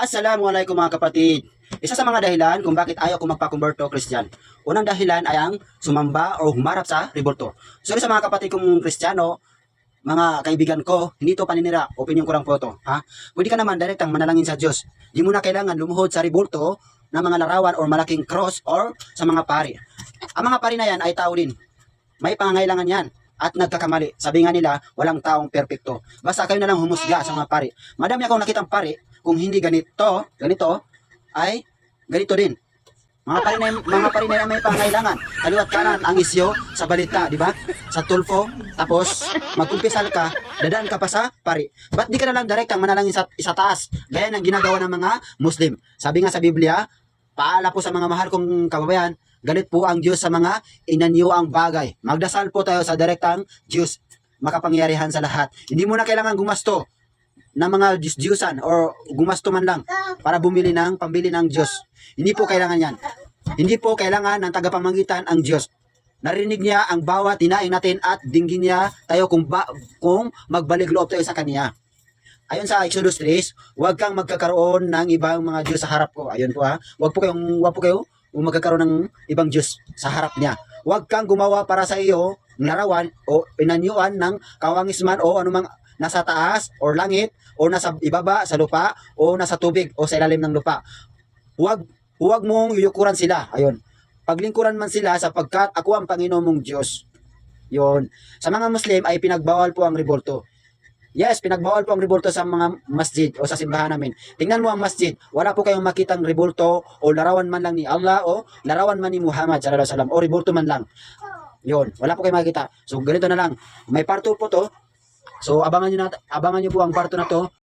Assalamualaikum mga kapatid. Isa sa mga dahilan kung bakit ayaw ko magpa-converto Christian. Unang dahilan ay ang sumamba o humarap sa revolto. Sorry sa mga kapatid kong Kristiyano, mga kaibigan ko, hindi to paninira, opinion ko lang po to. Ha? Pwede ka naman direktang manalangin sa Diyos. Di mo na kailangan lumuhod sa revolto ng mga larawan or malaking cross or sa mga pari. Ang mga pari na yan ay tao din. May pangangailangan yan at nagkakamali. Sabi nga nila, walang taong perpekto. Basta kayo na lang humusga sa mga pari. Madami akong nakitang pari, kung hindi ganito, ganito, ay ganito din. Mga pari na, mga pari na may pangailangan. Kaliwat kanan ang isyo sa balita, di ba? Sa tulfo, tapos magkumpisal ka, dadaan ka pa sa pari. Ba't di ka na lang direct ang manalangin sa, sa taas? Gaya ng ginagawa ng mga Muslim. Sabi nga sa Biblia, paala po sa mga mahal kong kababayan, galit po ang Diyos sa mga inanyo ang bagay. Magdasal po tayo sa direktang Diyos makapangyarihan sa lahat. Hindi mo na kailangan gumasto ng mga Diyos-Diyosan or gumasto man lang para bumili ng pambili ng Diyos. Hindi po kailangan yan. Hindi po kailangan ng tagapamagitan ang Diyos. Narinig niya ang bawat hinaing natin at dinggin niya tayo kung, ba, kung magbalik loob tayo sa Kanya. Ayon sa Exodus 3, huwag kang magkakaroon ng ibang mga Diyos sa harap ko. Ayun po ha. Huwag po kayong, huwag po kayo magkakaroon ng ibang Diyos sa harap niya. Huwag kang gumawa para sa iyo larawan o pinanyuan ng kawangisman o anumang nasa taas or langit o nasa ibaba sa lupa o nasa tubig o sa ilalim ng lupa. Huwag huwag mong yuyukuran sila. Ayun. Paglingkuran man sila sapagkat ako ang Panginoon mong Diyos. Yon. Sa mga Muslim ay pinagbawal po ang revolto. Yes, pinagbawal po ang revolto sa mga masjid o sa simbahan namin. Tingnan mo ang masjid. Wala po kayong makitang revolto o larawan man lang ni Allah o larawan man ni Muhammad sallallahu alaihi wasallam o revolto man lang. Yon, wala po kayong makita. So ganito na lang. May parto po to. So abangan niyo na abangan niyo po ang parto na to